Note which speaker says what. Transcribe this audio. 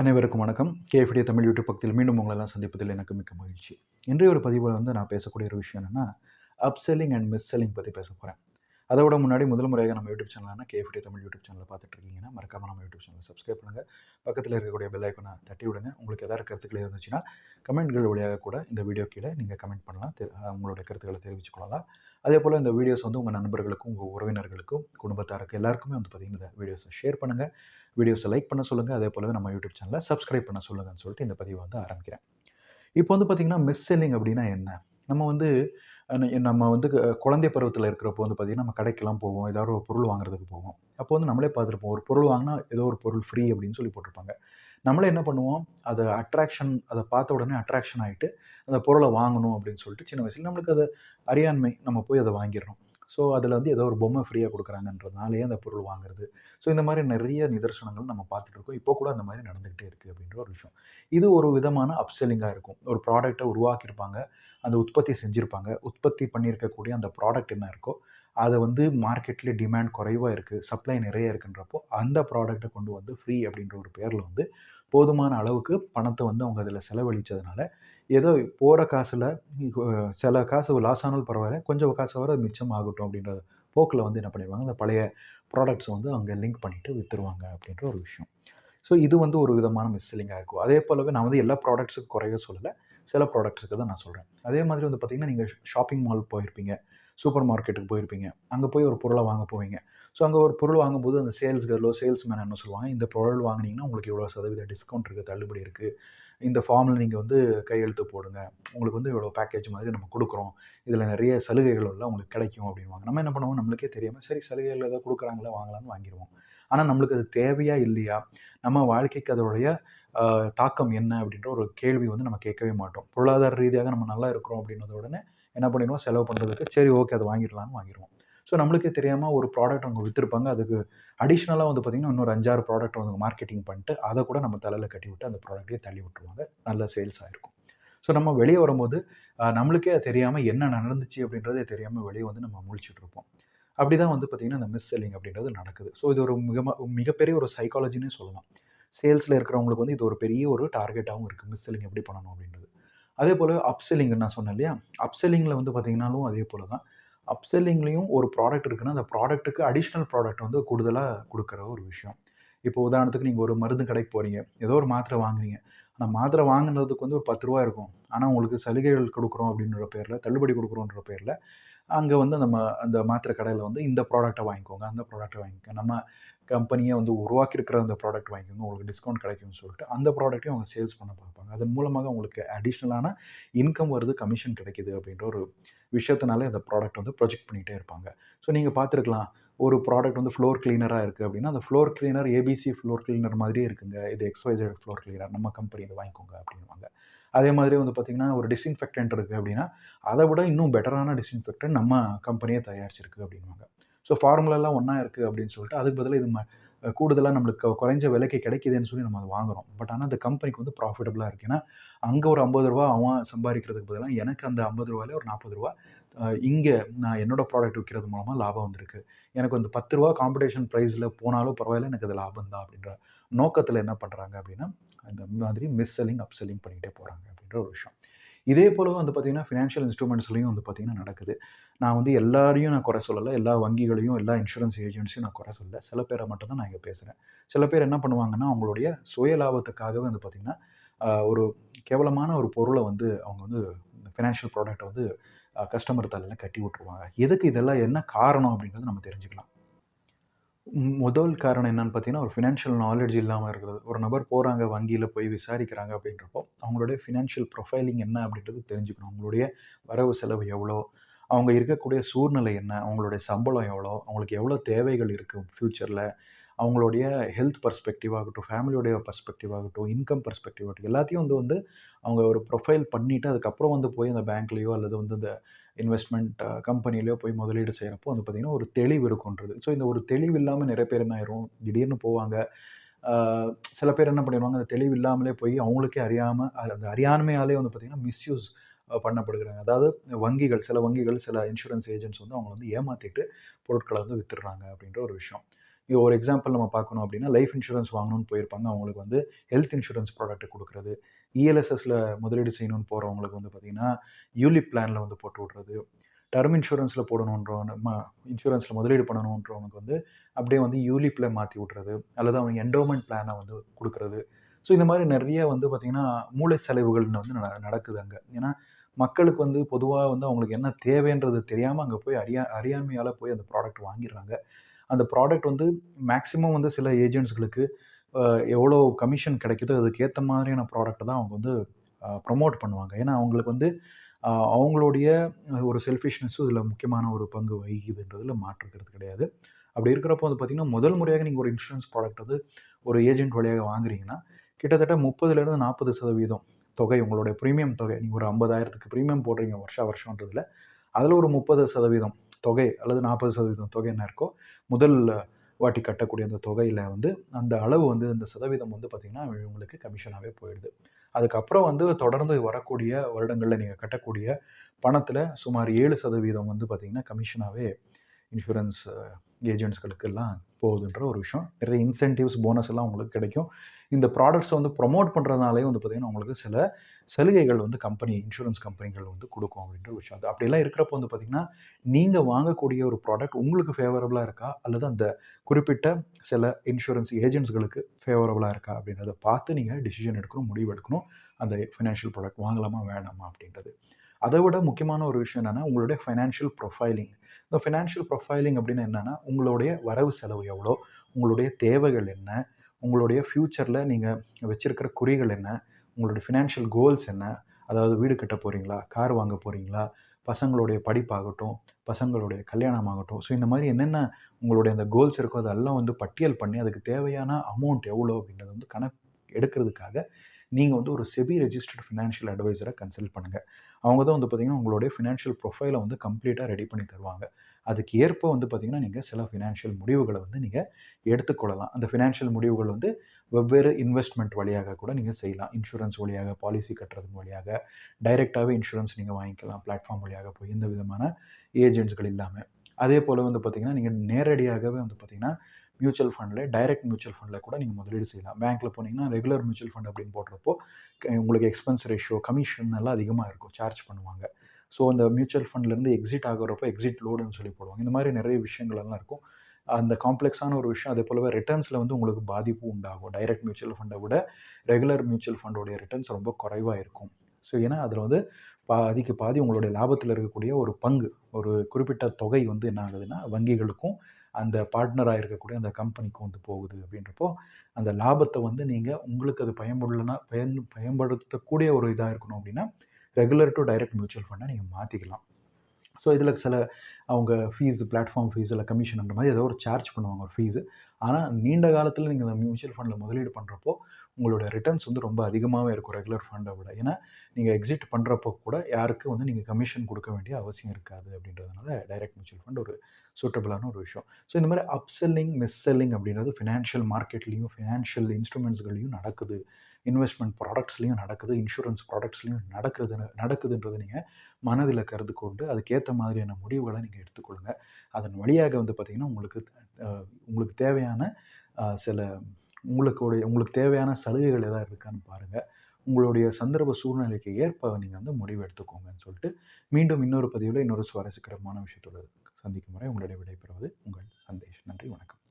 Speaker 1: அனைவருக்கும் வணக்கம். KFT Tamil YouTube பக்கத்தில் மீண்டும் உங்களெல்லாம் சந்திப்பதில் எனக்கு மிக்க மகிழ்ச்சி. இன்றைய ஒரு பதிவில் வந்து நான் பேசக்கூடிய ஒரு விஷயம் என்னென்னா அப்செல்லிங் அண்ட் மிஸ் செல்லிங் பற்றி பேச போகிறேன் அதை விட முன்னாடி முதல் முறையாக நம்ம யூடியூப் சேனலான கேஎஃப்டி தமிழ் யூடியூப் சேனலில் பார்த்துட்டு இருக்கீங்கன்னா மறக்காமல் நம்ம யூடியூப் சேனலை சப்ஸ்கிரைப் பண்ணுங்கள் பக்கத்தில் இருக்கக்கூடிய பெல் ஐக்கனை தட்டி விடுங்க. உங்களுக்கு எதாவது கருத்துக்கள் இருந்துச்சுன்னா கமெண்ட்கள் வழியாக கூட இந்த வீடியோ கீழே நீங்கள் கமெண்ட் பண்ணலாம். உங்களுடைய கருத்துக்களை தெரிவித்துக் கொள்ளலாம். அதே போல் இந்த வீடியோஸ் வந்து உங்கள் நண்பர்களுக்கும் உங்கள் உறவினர்களுக்கும் குடும்பத்தாருக்கும் எல்லாருக்குமே வந்து பார்த்திங்கன்னா இந்த வீடியோஸை ஷேர் பண்ணுங்கள் வீடியோஸை லைக் பண்ண சொல்லுங்கள் அதே போலவே நம்ம யூடியூப் சேனலை சப்ஸ்கிரைப் பண்ண சொல்லுங்கன்னு சொல்லிட்டு இந்த பதிவை வந்து ஆரம்பிக்கிறேன். இப்போ வந்து பார்த்திங்கன்னா மிஸ் செல்லிங் அப்படின்னா என்ன? நம்ம வந்து நம்ம வந்து குழந்தை பருவத்தில் இருக்கிறப்போ வந்து பார்த்திங்கன்னா நம்ம கடைக்கெல்லாம் போவோம். ஏதாவது ஒரு பொருள் வாங்குறதுக்கு போவோம். அப்போ வந்து நம்மளே பார்த்துருப்போம் ஒரு பொருள் வாங்கினா ஏதோ ஒரு பொருள் ஃப்ரீ அப்படின்னு சொல்லி போட்டிருப்பாங்க. நம்மளே என்ன பண்ணுவோம்? அதை அட்ராக்ஷன் அதை பார்த்த உடனே அட்ராக்ஷன் ஆகிட்டு அந்த பொருளை வாங்கணும் அப்படின்னு சொல்லிட்டு சின்ன வயசில் நம்மளுக்கு அது அறியாண்மை. நம்ம போய் அதை வாங்கிடுறோம் ஸோ அதில் வந்து ஏதோ ஒரு பொம்மை ஃப்ரீயாக கொடுக்குறாங்கன்றதுனாலே அந்த பொருள் வாங்குறது. ஸோ இந்த மாதிரி நிறைய நிதர்சனங்கள் நம்ம பார்த்துட்டு இருக்கோம். இப்போ கூட அந்த மாதிரி நடந்துகிட்டே இருக்குது அப்படின்ற ஒரு விஷயம். இது ஒரு விதமான அப்செல்லிங்காக இருக்கும். ஒரு ப்ராடக்டை உருவாக்கியிருப்பாங்க. அந்த உற்பத்தி செஞ்சுருப்பாங்க. உற்பத்தி பண்ணியிருக்கக்கூடிய அந்த ப்ராடக்ட் என்ன இருக்கோ அதை வந்து மார்க்கெட்டில் டிமாண்ட் குறைவாக இருக்குது சப்ளை நிறைய இருக்குன்றப்போ அந்த ப்ராடக்ட்டை கொண்டு வந்து ஃப்ரீ அப்படின்ற ஒரு பேரில் வந்து போதுமான அளவுக்கு பணத்தை வந்து அவங்க அதில் செலவழித்ததுனால ஏதோ போகிற காசில் சில காசு லாஸ் ஆனாலும் பரவாயில்ல கொஞ்சம் காசு வர மிச்சம் ஆகட்டும் அப்படின்ற போக்கில் வந்து என்ன பண்ணிடுவாங்க அந்த பழைய ப்ராடக்ட்ஸ் வந்து அங்கே லிங்க் பண்ணிவிட்டு விற்றுருவாங்க அப்படின்ற ஒரு விஷயம். ஸோ இது வந்து ஒரு விதமான மிஸ்ஸிலிங்காக இருக்கும். அதே போலவே நான் வந்து எல்லா ப்ராடக்ட்ஸுக்கும் குறைய சொல்லலை சில ப்ராடக்ட்ஸுக்கு தான் நான் சொல்கிறேன் அதே மாதிரி வந்து பார்த்திங்கன்னா நீங்கள் ஷாப்பிங் மால் போயிருப்பீங்க சூப்பர் மார்க்கெட்டுக்கு போயிருப்பீங்க அங்கே போய் ஒரு பொருளை வாங்க போவீங்க. ஸோ அங்கே ஒரு பொருள் வாங்கும்போது அந்த சேல்ஸ் கேர்லோ சேல்ஸ்மேன் என்ன சொல்லுவாங்க இந்த பொருள் வாங்குனீங்கன்னா உங்களுக்கு இவ்வளோ சதவீத டிஸ்கவுண்ட் இருக்குது தள்ளுபடி இருக்குது இந்த ஃபார்மில் நீங்கள் வந்து கையெழுத்து போடுங்க. உங்களுக்கு வந்து இவ்வளோ பேக்கேஜ் மாதிரி நம்ம கொடுக்குறோம். இதில் நிறைய சலுகைகள் எல்லாம் உங்களுக்கு கிடைக்கும் அப்படின்வாங்க நம்ம என்ன பண்ணுவோம்? நம்மளுக்கே தெரியாமல் சரி சலுகைகள் ஏதோ கொடுக்குறாங்களா வாங்கலாம்னு வாங்கிடுவோம் ஆனால் நம்மளுக்கு அது தேவையா இல்லையா? நம்ம வாழ்க்கைக்கு அதோடைய தாக்கம் என்ன அப்படின்ற ஒரு கேள்வி வந்து நம்ம கேட்கவே மாட்டோம். பொருளாதார ரீதியாக நம்ம நல்லா இருக்கிறோம் அப்படின்னத உடனே என்ன பண்ணிடுவோம்? செலவு பண்ணுறதுக்கு சரி ஓகே அதை வாங்கிடலாம்னு வாங்கிடுவோம். ஸோ நம்மளுக்கே தெரியாமல் ஒரு ப்ராடக்ட் அவங்க விற்றுருப்பாங்க அதுக்கு அடிஷ்னலாக வந்து பார்த்திங்கன்னா இன்னொரு அஞ்சாறு ப்ராடக்ட் வந்து மார்க்கெட்டிங் பண்ணிட்டு அதை கூட நம்ம தலையில் கட்டி விட்டு அந்த ப்ராடக்ட்டே தள்ளி விட்டுருவாங்க. நல்ல சேல்ஸ் ஆகிருக்கும் ஸோ நம்ம வெளியே வரும்போது நம்மளுக்கே தெரியாமல் என்ன நடந்துச்சு அப்படின்றதே தெரியாமல் வெளியே வந்து நம்ம முழிச்சிட்டு இருப்போம். அப்படி தான் வந்து பார்த்திங்கன்னா இந்த மிஸ் செல்லிங் அப்படின்றது நடக்குது. ஸோ இது ஒரு மிக மிகப்பெரிய ஒரு சைக்காலஜினே சொல்லலாம். சேல்ஸில் இருக்கிறவங்களுக்கு வந்து இது ஒரு பெரிய ஒரு டார்கெட்டாகவும் இருக்குது மிஸ் செல்லிங் எப்படி பண்ணணும் அப்படின்றது. அதே போல் அப்செல்லிங் நான் சொன்னேன் இல்லையா? அப்செல்லிங்கில் வந்து பார்த்திங்கனாலும் அதே போல் தான் அப்செல்லிங்லேயும் ஒரு ப்ராடக்ட் இருக்குன்னா அந்த ப்ராடக்ட்டுக்கு அடிஷ்னல் ப்ராடக்ட் வந்து கூடுதலாக கொடுக்குற ஒரு விஷயம். இப்போ உதாரணத்துக்கு நீங்கள் ஒரு மருந்து கடைக்கு போகிறீங்க ஏதோ ஒரு மாத்திரை வாங்குறீங்க. ஆனால் மாத்திரை வாங்குனதுக்கு வந்து ஒரு பத்து ரூபா இருக்கும். ஆனால் உங்களுக்கு சலுகைகள் கொடுக்குறோம் அப்படின்ற பேரில் தள்ளுபடி கொடுக்குறோன்ற பேரில் அங்கே வந்து நம்ம அந்த மாத்திரை கடையில் வந்து இந்த ப்ராடக்ட்டை வாங்கிக்கோங்க அந்த ப்ராடக்ட்டை வாங்கிக்கோங்க. நம்ம கம்பெனியை வந்து உருவாக்கியிருக்கிற அந்த ப்ராடக்ட் வாங்கிக்கணும் உங்களுக்கு டிஸ்கவுண்ட் கிடைக்கும்னு சொல்லிட்டு அந்த ப்ராடக்ட்டையும் அவங்க சேல்ஸ் பண்ண பார்ப்பாங்க. அதன் மூலமாக உங்களுக்கு அடிஷ்னலான இன்கம் வருது கமிஷன் கிடைக்குது அப்படின்ற ஒரு விஷயத்தினால இந்த ப்ராடக்ட் வந்து ப்ரொஜெக்ட் பண்ணிகிட்டே இருப்பாங்க. ஸோ நீங்கள் பார்த்துருக்கலாம் ஒரு ப்ராடக்ட் வந்து ஃப்ளோர் கிளீனராக இருக்குது அப்படின்னா அந்த floor cleaner ABC floor cleaner மாதிரியே இருக்குங்க. இது எக்ஸ்வைசட் ஃப்ளோர் கிளீனர் நம்ம கம்பெனி இதை வாங்கிக்கோங்க அப்படின்வாங்க அதே மாதிரி வந்து பார்த்திங்கன்னா ஒரு டிஸ்இன்ஃபெக்டன்ட் இருக்குது அப்படின்னா அதை விட இன்னும் பெட்டரான டிஸ்இன்ஃபெக்டன்ட் நம்ம கம்பெனியே தயாரிச்சிருக்கு அப்படின்வாங்க ஸோ ஃபார்முலாலாம் ஒன்றா இருக்குது அப்படின்னு சொல்லிட்டு அதுக்கு பதிலாக இது கூடுதலாக நம்மளுக்கு குறைஞ்ச விலைக்கு கிடைக்குதுன்னு சொல்லி நம்ம அதை வாங்குறோம். பட் ஆனால் அந்த கம்பெனிக்கு வந்து ப்ராஃபிட்டபுளாக இருக்குது ஏன்னா அங்கே ஒரு ஐம்பது ரூபா அவன் சம்பாதிக்கிறதுக்கு பதிலாக எனக்கு அந்த ஐம்பது ரூபாயில ஒரு நாற்பது ரூபா இங்கே நான் என்னோடய ப்ராடக்ட் விற்கிறது மூலமாக லாபம் வந்திருக்கு. எனக்கு வந்து பத்து ரூபா காம்படிஷன் ப்ரைஸில் போனாலும் பரவாயில்ல எனக்கு அது லாபம் தான் அப்படின்ற நோக்கத்தில் என்ன பண்ணுறாங்க அப்படின்னா அந்த மாதிரி மிஸ் செல்லிங் அப் செல்லிங் பண்ணிகிட்டே போகிறாங்க அப்படின்ற ஒரு விஷயம். இதே போல வந்து பார்த்திங்கன்னா ஃபினான்ஷியல் இன்ஸ்ட்ருமெண்ட்ஸ்லையும் வந்து பார்த்திங்கன்னா நடக்குது. நான் வந்து எல்லாரையும் நான் குறை சொல்லலை. எல்லா வங்கிகளையும் எல்லா இன்சூரன்ஸ் ஏஜென்சியும் நான் குறை சொல்லலை. சில பேரை மட்டும்தான் நான் இங்கே பேசுகிறேன் சில பேர் என்ன பண்ணுவாங்கன்னா அவங்களுடைய சுய லாபத்துக்காகவே வந்து பார்த்திங்கன்னா ஒரு கேவலமான ஒரு பொருளை வந்து அவங்க வந்து ஃபினான்ஷியல் ப்ராடக்ட்டை வந்து கஸ்டமர் தலையில் கட்டி விட்ருவாங்க எதுக்கு இதெல்லாம் என்ன காரணம் அப்படிங்கிறது நம்ம தெரிஞ்சுக்கலாம். முதல் காரணம் என்னன்னு பார்த்தீங்கன்னா ஒரு ஃபினான்ஷியல் நாலேஜ் இல்லாமல் இருக்கிறது. ஒரு நபர் போகிறாங்க வங்கியில் போய் விசாரிக்கிறாங்க அப்படின்றப்போ அவங்களுடைய ஃபினான்ஷியல் ப்ரொஃபைலிங் என்ன அப்படின்றது தெரிஞ்சுக்கணும். அவங்களுடைய வரவு செலவு எவ்வளோ? அவங்க இருக்கக்கூடிய சூழ்நிலை என்ன? அவங்களுடைய சம்பளம் எவ்வளோ? அவங்களுக்கு எவ்வளோ தேவைகள் இருக்குது ஃப்யூச்சரில் அவங்களுடைய ஹெல்த் பர்ஸ்பெக்டிவ் ஆகட்டும் ஃபேமிலியோடைய பர்ஸ்பெக்டிவ் ஆகட்டும் இன்கம் பர்ஸ்பெக்டிவ் ஆகட்டும் எல்லாத்தையும் வந்து வந்து அவங்க ஒரு ப்ரொஃபைல் பண்ணிவிட்டு அதுக்கப்புறம் வந்து போய் அந்த பேங்க்லேயோ அல்லது வந்து இந்த இன்வெஸ்ட்மெண்ட் கம்பெனிலையோ போய் முதலீடு செய்கிறப்போ வந்து பார்த்திங்கன்னா ஒரு தெளிவு இருக்குன்றது ஸோ இந்த ஒரு தெளிவு இல்லாமல் நிறைய பேர் என்ன ஆயிரும்? திடீர்னு போவாங்க. சில பேர் என்ன பண்ணிடுவாங்க? அந்த தெளிவு இல்லாமலே போய் அவங்களுக்கே அறியாமல் அந்த அறியாண்மையாலே வந்து பார்த்திங்கன்னா மிஸ்யூஸ் பண்ணப்படுகிறாங்க. அதாவது வங்கிகள் சில வங்கிகள் சில இன்சூரன்ஸ் ஏஜென்ட்ஸ் வந்து அவங்க வந்து ஏமாற்றிட்டு பொருட்களை வந்து வித்துடுறாங்க அப்படின்ற ஒரு விஷயம். ஒரு எக்ஸாம்பிள் நம்ம பார்க்கணும் அப்படின்னா லைஃப் இன்சூரன்ஸ் வாங்கணும்னு போயிருப்பாங்க. அவங்களுக்கு வந்து ஹெல்த் இன்சூரன்ஸ் ப்ராடக்ட் கொடுக்குறது. இஎல்எஸ்எஸில் முதலீடு செய்யணும்னு போகிறவங்களுக்கு வந்து பார்த்திங்கன்னா யூலிப் பிளானில் வந்து போட்டு விட்றது. டர்ம் இன்சூரன்ஸில் போடணுன்றவங்க இன்சூரன்ஸில் முதலீடு பண்ணணுன்றவனுக்கு வந்து அப்படியே வந்து யூலிப்பில் மாற்றி விட்றது. அல்லது அவங்க என்டோமெண்ட் பிளானை வந்து கொடுக்குறது. ஸோ இந்த மாதிரி நிறைய வந்து பார்த்திங்கன்னா மூளை செலவுகள்னு வந்து நடக்குது அங்கே. ஏன்னா மக்களுக்கு வந்து பொதுவாக வந்து அவங்களுக்கு என்ன தேவைன்றது தெரியாமல் அங்கே போய் அறியா அறியாமையால் போய் அந்த ப்ராடக்ட் வாங்கிடுறாங்க. அந்த ப்ராடக்ட் வந்து மேக்ஸிமம் வந்து சில ஏஜென்ட்ஸ்களுக்கு எவ்வளோ கமிஷன் கிடைக்குதோ அதுக்கேற்ற மாதிரியான ப்ராடக்ட் தான் அவங்க வந்து ப்ரொமோட் பண்ணுவாங்க. ஏன்னா அவங்களுக்கு வந்து அவங்களுடைய ஒரு செல்ஃபிஷ்னஸும் இதில் முக்கியமான ஒரு பங்கு வகிக்குதுன்றதில் மாற்றுக்கிறது கிடையாது. அப்படி இருக்கிறப்போ வந்து பார்த்திங்கன்னா முதல் முறையாக நீங்கள் ஒரு இன்சூரன்ஸ் ப்ராடக்ட் வந்து ஒரு ஏஜென்ட் வழியாக வாங்குறீங்கன்னா கிட்டத்தட்ட முப்பதுலேருந்து நாற்பது சதவீதம் தொகை உங்களுடைய ப்ரீமியம் தொகை நீங்கள் ஒரு ஐம்பதாயிரத்துக்கு ப்ரீமியம் போடுறீங்க வருஷா வருஷன்றதில் அதில் ஒரு முப்பது சதவீதம் தொகை அல்லது நாற்பது சதவீதம் தொகை என்ன இருக்கோ முதல் வாட்டி கட்டக்கூடிய அந்த தொகையில் வந்து அந்த அளவு வந்து அந்த சதவீதம் வந்து பார்த்திங்கன்னா உங்களுக்கு கமிஷனாகவே போயிடுது. அதுக்கப்புறம் வந்து தொடர்ந்து வரக்கூடிய வருடங்களில் நீங்கள் கட்டக்கூடிய பணத்தில் சுமார் ஏழு சதவீதம் வந்து பார்த்திங்கன்னா கமிஷனாகவே இன்சூரன்ஸ் ஏஜென்ட்ஸ்களுக்கு எல்லாம் போகுதுன்ற ஒரு விஷயம். நிறைய இன்சென்டிவ்ஸ் போனஸ் எல்லாம் உங்களுக்கு கிடைக்கும். இந்த ப்ராடக்ட்ஸை வந்து ப்ரொமோட் பண்ணுறதுனாலே வந்து பார்த்திங்கன்னா உங்களுக்கு சில சலுகைகள் வந்து கம்பெனி இன்சூரன்ஸ் கம்பெனிகள் வந்து கொடுக்கும் அப்படின்ற விஷயம். அது அப்படிலாம் இருக்கிறப்போ வந்து பார்த்திங்கன்னா நீங்கள் வாங்கக்கூடிய ஒரு ப்ராடக்ட் உங்களுக்கு ஃபேவரபுளாக இருக்கா? அல்லது அந்த குறிப்பிட்ட சில இன்சூரன்ஸ் ஏஜென்ட்ஸ்களுக்கு ஃபேவரபுளாக இருக்கா? அப்படின்றத பார்த்து நீங்கள் டிசிஷன் எடுக்கணும் முடிவு எடுக்கணும். அந்த ஃபினான்ஷியல் ப்ராடக்ட் வாங்கலாமா வேணாமா அப்படின்றது. அதை விட முக்கியமான ஒரு விஷயம் என்னென்னா உங்களுடைய ஃபைனான்ஷியல் ப்ரொஃபைலிங் இந்த ஃபினான்ஷியல் ப்ரொஃபைலிங் அப்படின்னு என்னென்னா உங்களுடைய வரவு செலவு எவ்வளோ உங்களுடைய தேவைகள் என்ன உங்களுடைய ஃப்யூச்சரில் நீங்கள் வச்சுருக்கிற குறிகள் என்ன உங்களுடைய ஃபினான்ஷியல் கோல்ஸ் என்ன அதாவது வீடு கட்ட போகிறீங்களா கார் வாங்க போகிறீங்களா பசங்களுடைய படிப்பாகட்டும் பசங்களுடைய கல்யாணம் ஆகட்டும். ஸோ இந்த மாதிரி என்னென்ன உங்களுடைய அந்த கோல்ஸ் இருக்கோ அதெல்லாம் வந்து பட்டியல் பண்ணி அதுக்கு தேவையான அமௌண்ட் எவ்வளோ அப்படின்றத வந்து கணக்கு எடுக்கிறதுக்காக நீங்கள் வந்து ஒரு செபி ரெஜிஸ்டர்ட் ஃபினான்ஷியல் அட்வைசரை கன்சல்ட் பண்ணுங்கள் அவங்க தான் வந்து பார்த்திங்கன்னா உங்களுடைய ஃபினான்ஷியல் ப்ரொஃபைலை வந்து கம்ப்ளீட்டாக ரெடி பண்ணி தருவாங்க. அதுக்கு ஏற்ப வந்து பார்த்திங்கன்னா நீங்கள் சில ஃபினான்ஷியல் முடிவுகளை வந்து நீங்கள் எடுத்துக்கொள்ளலாம். அந்த ஃபினான்ஷியல் முடிவுகள் வந்து வெவ்வேறு இன்வெஸ்ட்மெண்ட் வழியாக கூட நீங்கள் செய்யலாம். இன்சூரன்ஸ் வழியாக பாலிசி கட்டுறது வழியாக டைரெக்டாகவே இன்சூரன்ஸ் நீங்கள் வாங்கிக்கலாம். பிளாட்ஃபார்ம் வழியாக போய் எந்த விதமான ஏஜென்ட்ஸ்கள் இல்லாமல் அதே போல் வந்து பார்த்திங்கன்னா நீங்கள் நேரடியாகவே வந்து பார்த்திங்கன்னா மியூச்சுவல் ஃபண்டில் டைரக்ட் மியூச்சுவல் ஃபண்டில் கூட நீங்கள் முதலீடு செய்யலாம். பேங்க்கில் போனீங்கன்னா ரெகுலர் மியூச்சுவல் ஃபண்ட் அப்படின்னு போடுறப்போ உங்களுக்கு எக்ஸ்பென்ஸ் ரேஷியோ கமிஷன் எல்லாம் அதிகமாக இருக்கும் சார்ஜ் பண்ணுவாங்க. ஸோ அந்த மியூச்சுவல் ஃபண்ட்லேருந்து எக்ஸிட் ஆகிறப்போ எக்ஸிட் லோடுன்னு சொல்லி போடுவாங்க. இந்த மாதிரி நிறைய விஷயங்கள் எல்லாம் இருக்கும். அந்த காம்ப்ளெக்ஸான ஒரு விஷயம் அதே போலவே ரிட்டர்ன்ஸில் வந்து உங்களுக்கு பாதிப்பு உண்டாகும். டைரக்ட் மியூச்சுவல் ஃபண்டை விட ரெகுலர் மியூச்சுவல் ஃபண்டோடைய ரிட்டர்ன்ஸ் ரொம்ப குறைவாக இருக்கும். ஸோ ஏன்னா அதில் வந்து பாதிக்கு பாதி உங்களுடைய லாபத்தில் இருக்கக்கூடிய ஒரு பங்கு ஒரு குறிப்பிட்ட தொகை வந்து என்ன ஆகுதுன்னா வங்கிகளுக்கும் அந்த பார்ட்னராக இருக்கக்கூடிய அந்த கம்பெனிக்கு வந்து போகுது அப்படின்றப்போ அந்த லாபத்தை வந்து நீங்கள் உங்களுக்கு அது பயன்படலைன்னா பயன் பயன்படுத்தக்கூடிய ஒரு இதாக இருக்கணும் அப்படின்னா ரெகுலர் டு டைரக்ட் மியூச்சுவல் ஃபண்டை நீங்கள் மாற்றிக்கலாம் ஸோ இதில் சில அவங்க ஃபீஸ் பிளாட்ஃபார்ம் ஃபீஸ் இல்லை கமிஷன் அந்த மாதிரி ஏதோ ஒரு சார்ஜ் பண்ணுவாங்க ஒரு ஃபீஸு ஆனால் நீண்ட காலத்தில் நீங்கள் அந்த மியூச்சுவல் ஃபண்டில் முதலீடு பண்ணுறப்போ உங்களோட ரிட்டர்ன்ஸ் வந்து ரொம்ப அதிகமாகவே இருக்கும் ரெகுலர் ஃபண்டை விட. ஏன்னா நீங்கள் எக்ஸிட் பண்ணுறப்போ கூட யாருக்கும் வந்து நீங்கள் கமிஷன் கொடுக்க வேண்டிய அவசியம் இருக்காது அப்படின்றதுனால டைரக்ட் மியூச்சுவல் ஃபண்ட் ஒரு சூட்டபிளான ஒரு விஷயம். ஸோ இந்த மாதிரி அப்செல்லிங் மிஸ்செல்லிங் மிஸ் செல்லிங் அப்படின்றது ஃபினான்ஷியல் மார்க்கெட்லேயும் ஃபினான்ஷியல் இன்ஸ்ட்ருமெண்ட்ஸ்களையும் நடக்குது. இன்வெஸ்ட்மெண்ட் ப்ராடக்ட்ஸ்லையும் நடக்குது. இன்சூரன்ஸ் ப்ராடக்ட்ஸ்லையும் நடக்குது நடக்குதுன்றதை நீங்கள் மனதில் கருது கொண்டு அதுக்கேற்ற மாதிரியான முடிவுகளை நீங்கள் எடுத்துக்கொள்ளுங்க. அதன் வழியாக வந்து பார்த்திங்கன்னா உங்களுக்கு உங்களுக்கு தேவையான சில உங்களுக்குடைய உங்களுக்கு தேவையான சலுகைகள் எதாவது இருக்கான்னு பாருங்கள் உங்களுடைய சந்தர்ப்ப சூழ்நிலைக்கு ஏற்ப நீங்கள் வந்து முடிவு எடுத்துக்கோங்கன்னு சொல்லிட்டு மீண்டும் இன்னொரு பதிவில் இன்னொரு சுவாரஸ்யகரமான விஷயத்தோடு சந்திக்கும் முறை உங்களுடைய விடைபெறுவது உங்கள் சந்தேஷ். நன்றி வணக்கம்.